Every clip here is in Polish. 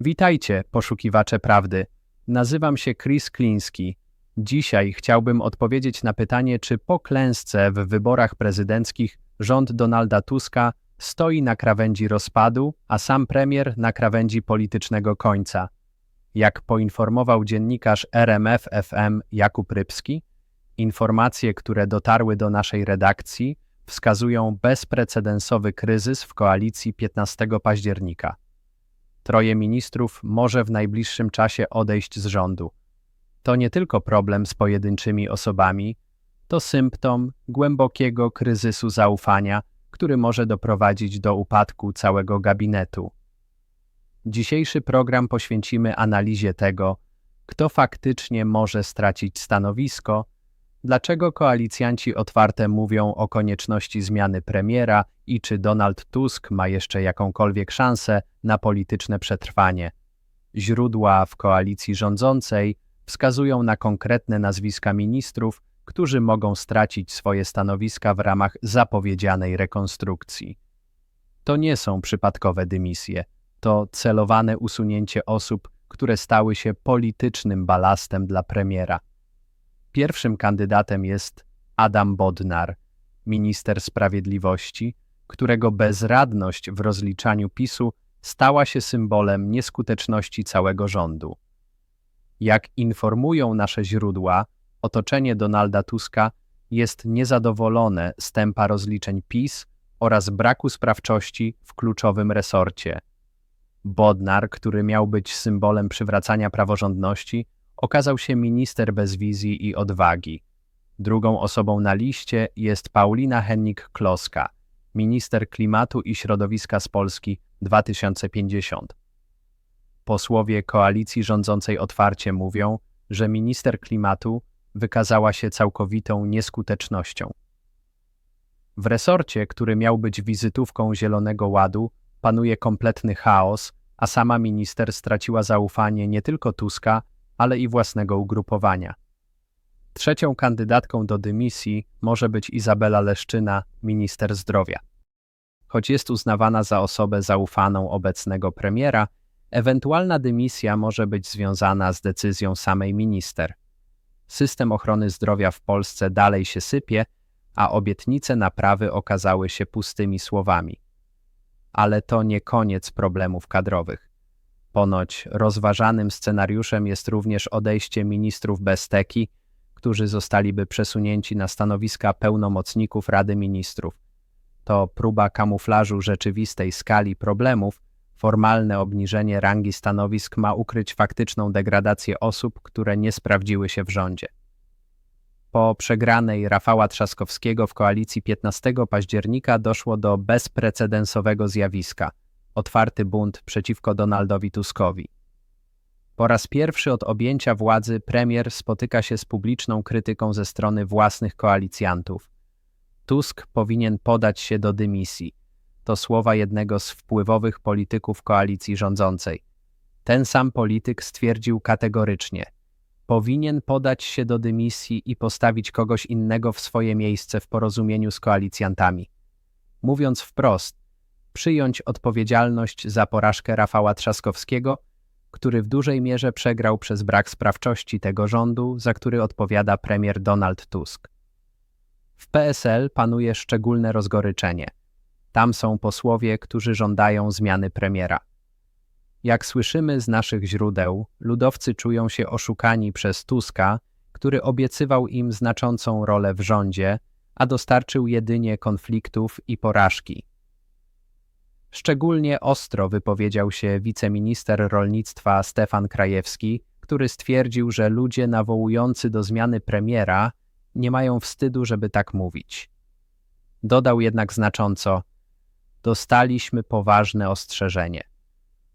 Witajcie, poszukiwacze prawdy. Nazywam się Chris Kliński. Dzisiaj chciałbym odpowiedzieć na pytanie, czy po klęsce w wyborach prezydenckich rząd Donalda Tuska stoi na krawędzi rozpadu, a sam premier na krawędzi politycznego końca. Jak poinformował dziennikarz RMF FM Jakub Rybski, informacje, które dotarły do naszej redakcji, wskazują bezprecedensowy kryzys w koalicji 15 października. Troje ministrów może w najbliższym czasie odejść z rządu. To nie tylko problem z pojedynczymi osobami, to symptom głębokiego kryzysu zaufania, który może doprowadzić do upadku całego gabinetu. Dzisiejszy program poświęcimy analizie tego, kto faktycznie może stracić stanowisko, dlaczego koalicjanci otwarte mówią o konieczności zmiany premiera i czy Donald Tusk ma jeszcze jakąkolwiek szansę na polityczne przetrwanie. Źródła w koalicji rządzącej wskazują na konkretne nazwiska ministrów, którzy mogą stracić swoje stanowiska w ramach zapowiedzianej rekonstrukcji. To nie są przypadkowe dymisje, to celowane usunięcie osób, które stały się politycznym balastem dla premiera. Pierwszym kandydatem jest Adam Bodnar, minister sprawiedliwości, którego bezradność w rozliczaniu PiSu stała się symbolem nieskuteczności całego rządu. Jak informują nasze źródła, otoczenie Donalda Tuska jest niezadowolone z tempa rozliczeń PiS oraz braku sprawczości w kluczowym resorcie. Bodnar, który miał być symbolem przywracania praworządności, okazał się minister bez wizji i odwagi. Drugą osobą na liście jest Paulina Hennik-Kloska, minister klimatu i środowiska z Polski 2050. Posłowie koalicji rządzącej otwarcie mówią, że minister klimatu wykazała się całkowitą nieskutecznością. W resorcie, który miał być wizytówką Zielonego Ładu, panuje kompletny chaos, a sama minister straciła zaufanie nie tylko Tuska, ale i własnego ugrupowania. Trzecią kandydatką do dymisji może być Izabela Leszczyna, minister zdrowia. Choć jest uznawana za osobę zaufaną obecnego premiera, ewentualna dymisja może być związana z decyzją samej minister. System ochrony zdrowia w Polsce dalej się sypie, a obietnice naprawy okazały się pustymi słowami. Ale to nie koniec problemów kadrowych. Ponoć rozważanym scenariuszem jest również odejście ministrów bez teki, którzy zostaliby przesunięci na stanowiska pełnomocników Rady Ministrów. To próba kamuflażu rzeczywistej skali problemów, formalne obniżenie rangi stanowisk ma ukryć faktyczną degradację osób, które nie sprawdziły się w rządzie. Po przegranej Rafała Trzaskowskiego w koalicji 15 października doszło do bezprecedensowego zjawiska – otwarty bunt przeciwko Donaldowi Tuskowi. Po raz pierwszy od objęcia władzy premier spotyka się z publiczną krytyką ze strony własnych koalicjantów. Tusk powinien podać się do dymisji. To słowa jednego z wpływowych polityków koalicji rządzącej. Ten sam polityk stwierdził kategorycznie: powinien podać się do dymisji i postawić kogoś innego w swoje miejsce w porozumieniu z koalicjantami. Mówiąc wprost, przyjąć odpowiedzialność za porażkę Rafała Trzaskowskiego, który w dużej mierze przegrał przez brak sprawczości tego rządu, za który odpowiada premier Donald Tusk. W PSL panuje szczególne rozgoryczenie. Tam są posłowie, którzy żądają zmiany premiera. Jak słyszymy z naszych źródeł, ludowcy czują się oszukani przez Tuska, który obiecywał im znaczącą rolę w rządzie, a dostarczył jedynie konfliktów i porażki. Szczególnie ostro wypowiedział się wiceminister rolnictwa Stefan Krajewski, który stwierdził, że ludzie nawołujący do zmiany premiera nie mają wstydu, żeby tak mówić. Dodał jednak znacząco: Dostaliśmy poważne ostrzeżenie.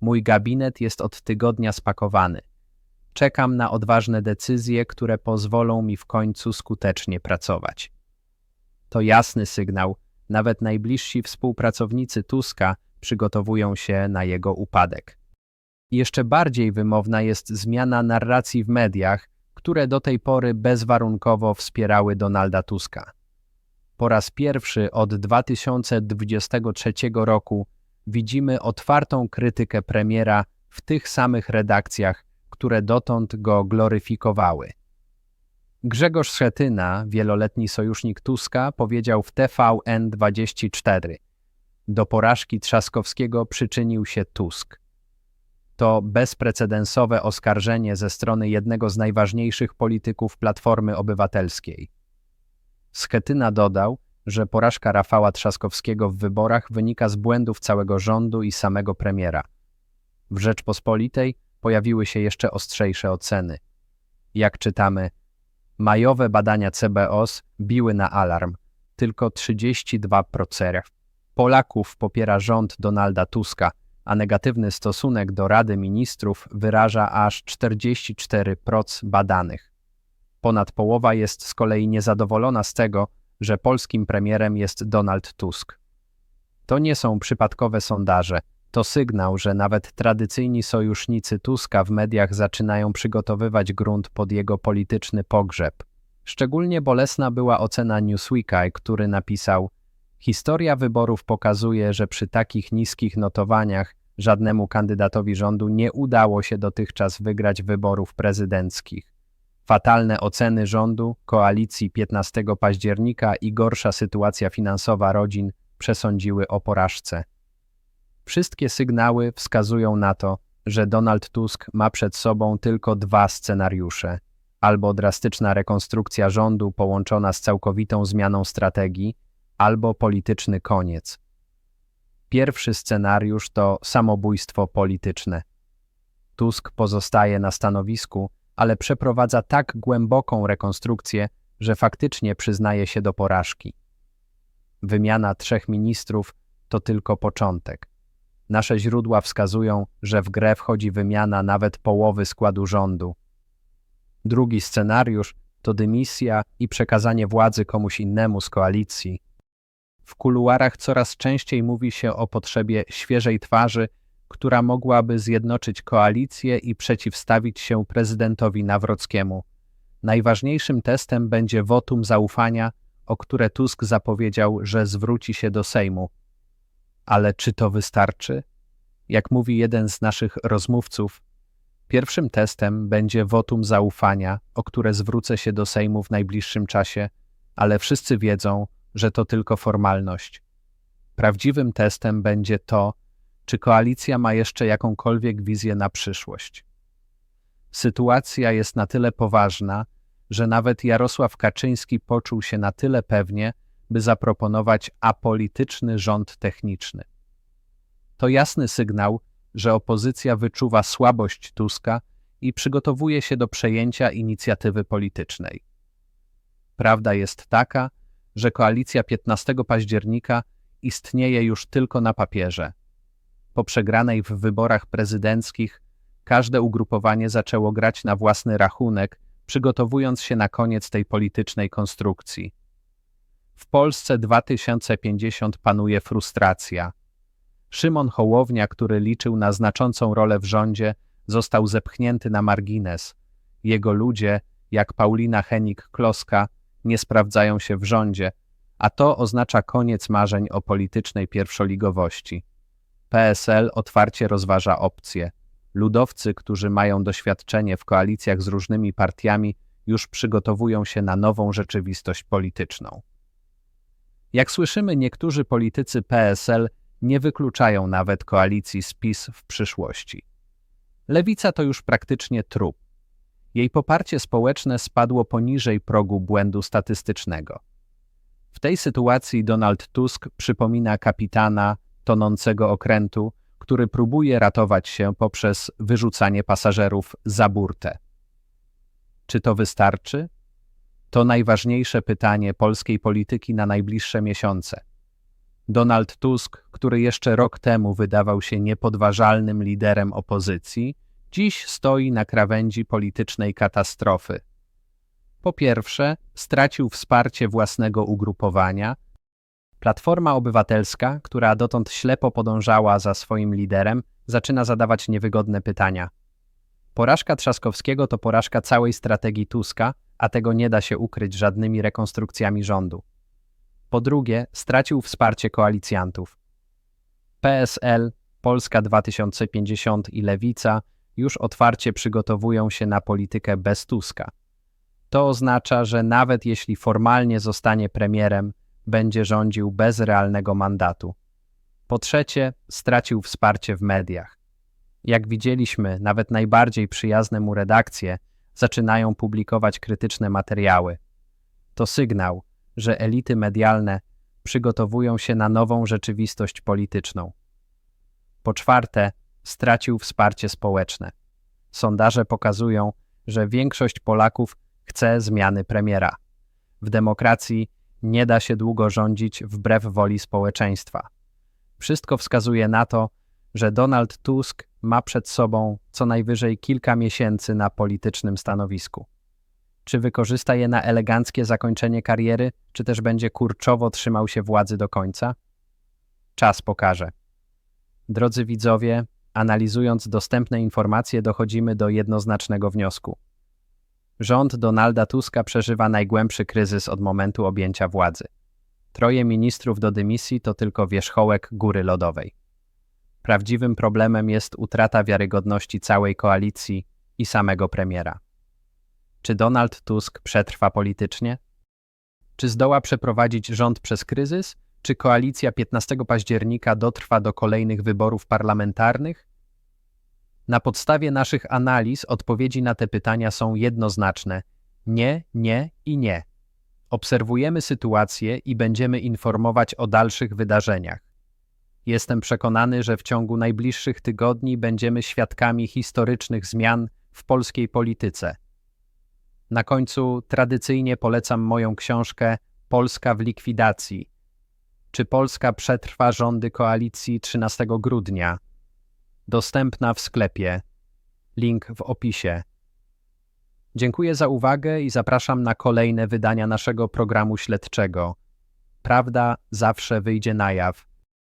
Mój gabinet jest od tygodnia spakowany. Czekam na odważne decyzje, które pozwolą mi w końcu skutecznie pracować. To jasny sygnał, nawet najbliżsi współpracownicy Tuska przygotowują się na jego upadek. Jeszcze bardziej wymowna jest zmiana narracji w mediach, które do tej pory bezwarunkowo wspierały Donalda Tuska. Po raz pierwszy od 2023 roku widzimy otwartą krytykę premiera w tych samych redakcjach, które dotąd go gloryfikowały. Grzegorz Schetyna, wieloletni sojusznik Tuska, powiedział w TVN24: Do porażki Trzaskowskiego przyczynił się Tusk. To bezprecedensowe oskarżenie ze strony jednego z najważniejszych polityków Platformy Obywatelskiej. Schetyna dodał, że porażka Rafała Trzaskowskiego w wyborach wynika z błędów całego rządu i samego premiera. W Rzeczpospolitej pojawiły się jeszcze ostrzejsze oceny. Jak czytamy, majowe badania CBOS biły na alarm. Tylko 32% Polaków popiera rząd Donalda Tuska, a negatywny stosunek do Rady Ministrów wyraża aż 44% badanych. Ponad połowa jest z kolei niezadowolona z tego, że polskim premierem jest Donald Tusk. To nie są przypadkowe sondaże, to sygnał, że nawet tradycyjni sojusznicy Tuska w mediach zaczynają przygotowywać grunt pod jego polityczny pogrzeb. Szczególnie bolesna była ocena Newsweeka, który napisał: Historia wyborów pokazuje, że przy takich niskich notowaniach żadnemu kandydatowi rządu nie udało się dotychczas wygrać wyborów prezydenckich. Fatalne oceny rządu, koalicji 15 października i gorsza sytuacja finansowa rodzin przesądziły o porażce. Wszystkie sygnały wskazują na to, że Donald Tusk ma przed sobą tylko dwa scenariusze: albo drastyczna rekonstrukcja rządu połączona z całkowitą zmianą strategii, albo polityczny koniec. Pierwszy scenariusz to samobójstwo polityczne. Tusk pozostaje na stanowisku, ale przeprowadza tak głęboką rekonstrukcję, że faktycznie przyznaje się do porażki. Wymiana trzech ministrów to tylko początek. Nasze źródła wskazują, że w grę wchodzi wymiana nawet połowy składu rządu. Drugi scenariusz to dymisja i przekazanie władzy komuś innemu z koalicji. W kuluarach coraz częściej mówi się o potrzebie świeżej twarzy która mogłaby zjednoczyć koalicję i przeciwstawić się prezydentowi Nawrockiemu. Najważniejszym testem będzie wotum zaufania, o które Tusk zapowiedział, że zwróci się do Sejmu. Ale czy to wystarczy? Jak mówi jeden z naszych rozmówców, pierwszym testem będzie wotum zaufania, o które zwrócę się do Sejmu w najbliższym czasie, ale wszyscy wiedzą, że to tylko formalność. Prawdziwym testem będzie to, czy koalicja ma jeszcze jakąkolwiek wizję na przyszłość? Sytuacja jest na tyle poważna, że nawet Jarosław Kaczyński poczuł się na tyle pewnie, by zaproponować apolityczny rząd techniczny. To jasny sygnał, że opozycja wyczuwa słabość Tuska i przygotowuje się do przejęcia inicjatywy politycznej. Prawda jest taka, że koalicja 15 października istnieje już tylko na papierze po przegranej w wyborach prezydenckich każde ugrupowanie zaczęło grać na własny rachunek, przygotowując się na koniec tej politycznej konstrukcji. W Polsce 2050 panuje frustracja. Szymon Hołownia, który liczył na znaczącą rolę w rządzie, został zepchnięty na margines. Jego ludzie, jak Paulina Henik-Kloska, nie sprawdzają się w rządzie, a to oznacza koniec marzeń o politycznej pierwszoligowości. PSL otwarcie rozważa opcje. Ludowcy, którzy mają doświadczenie w koalicjach z różnymi partiami, już przygotowują się na nową rzeczywistość polityczną. Jak słyszymy, niektórzy politycy PSL nie wykluczają nawet koalicji z PiS w przyszłości. Lewica to już praktycznie trup. Jej poparcie społeczne spadło poniżej progu błędu statystycznego. W tej sytuacji Donald Tusk przypomina kapitana tonącego okrętu, który próbuje ratować się poprzez wyrzucanie pasażerów za burtę. Czy to wystarczy? To najważniejsze pytanie polskiej polityki na najbliższe miesiące. Donald Tusk, który jeszcze rok temu wydawał się niepodważalnym liderem opozycji, dziś stoi na krawędzi politycznej katastrofy. Po pierwsze, stracił wsparcie własnego ugrupowania, Platforma Obywatelska, która dotąd ślepo podążała za swoim liderem, zaczyna zadawać niewygodne pytania. Porażka Trzaskowskiego to porażka całej strategii Tuska, a tego nie da się ukryć żadnymi rekonstrukcjami rządu. Po drugie, stracił wsparcie koalicjantów. PSL, Polska 2050 i Lewica już otwarcie przygotowują się na politykę bez Tuska. To oznacza, że nawet jeśli formalnie zostanie premierem, będzie rządził bez realnego mandatu. Po trzecie, stracił wsparcie w mediach. Jak widzieliśmy, nawet najbardziej przyjazne mu redakcje zaczynają publikować krytyczne materiały. To sygnał, że elity medialne przygotowują się na nową rzeczywistość polityczną. Po czwarte, stracił wsparcie społeczne. Sondaże pokazują, że większość Polaków chce zmiany premiera. W demokracji nie da się długo rządzić wbrew woli społeczeństwa. Wszystko wskazuje na to, że Donald Tusk ma przed sobą co najwyżej kilka miesięcy na politycznym stanowisku. Czy wykorzysta je na eleganckie zakończenie kariery, czy też będzie kurczowo trzymał się władzy do końca? Czas pokaże. Drodzy widzowie, analizując dostępne informacje, dochodzimy do jednoznacznego wniosku. Rząd Donalda Tuska przeżywa najgłębszy kryzys od momentu objęcia władzy. Troje ministrów do dymisji to tylko wierzchołek góry lodowej. Prawdziwym problemem jest utrata wiarygodności całej koalicji i samego premiera. Czy Donald Tusk przetrwa politycznie? Czy zdoła przeprowadzić rząd przez kryzys? Czy koalicja 15 października dotrwa do kolejnych wyborów parlamentarnych? Na podstawie naszych analiz odpowiedzi na te pytania są jednoznaczne: nie, nie i nie. Obserwujemy sytuację i będziemy informować o dalszych wydarzeniach. Jestem przekonany, że w ciągu najbliższych tygodni będziemy świadkami historycznych zmian w polskiej polityce. Na końcu tradycyjnie polecam moją książkę Polska w likwidacji. Czy Polska przetrwa rządy koalicji 13 grudnia? Dostępna w sklepie. Link w opisie. Dziękuję za uwagę i zapraszam na kolejne wydania naszego programu śledczego. Prawda zawsze wyjdzie na jaw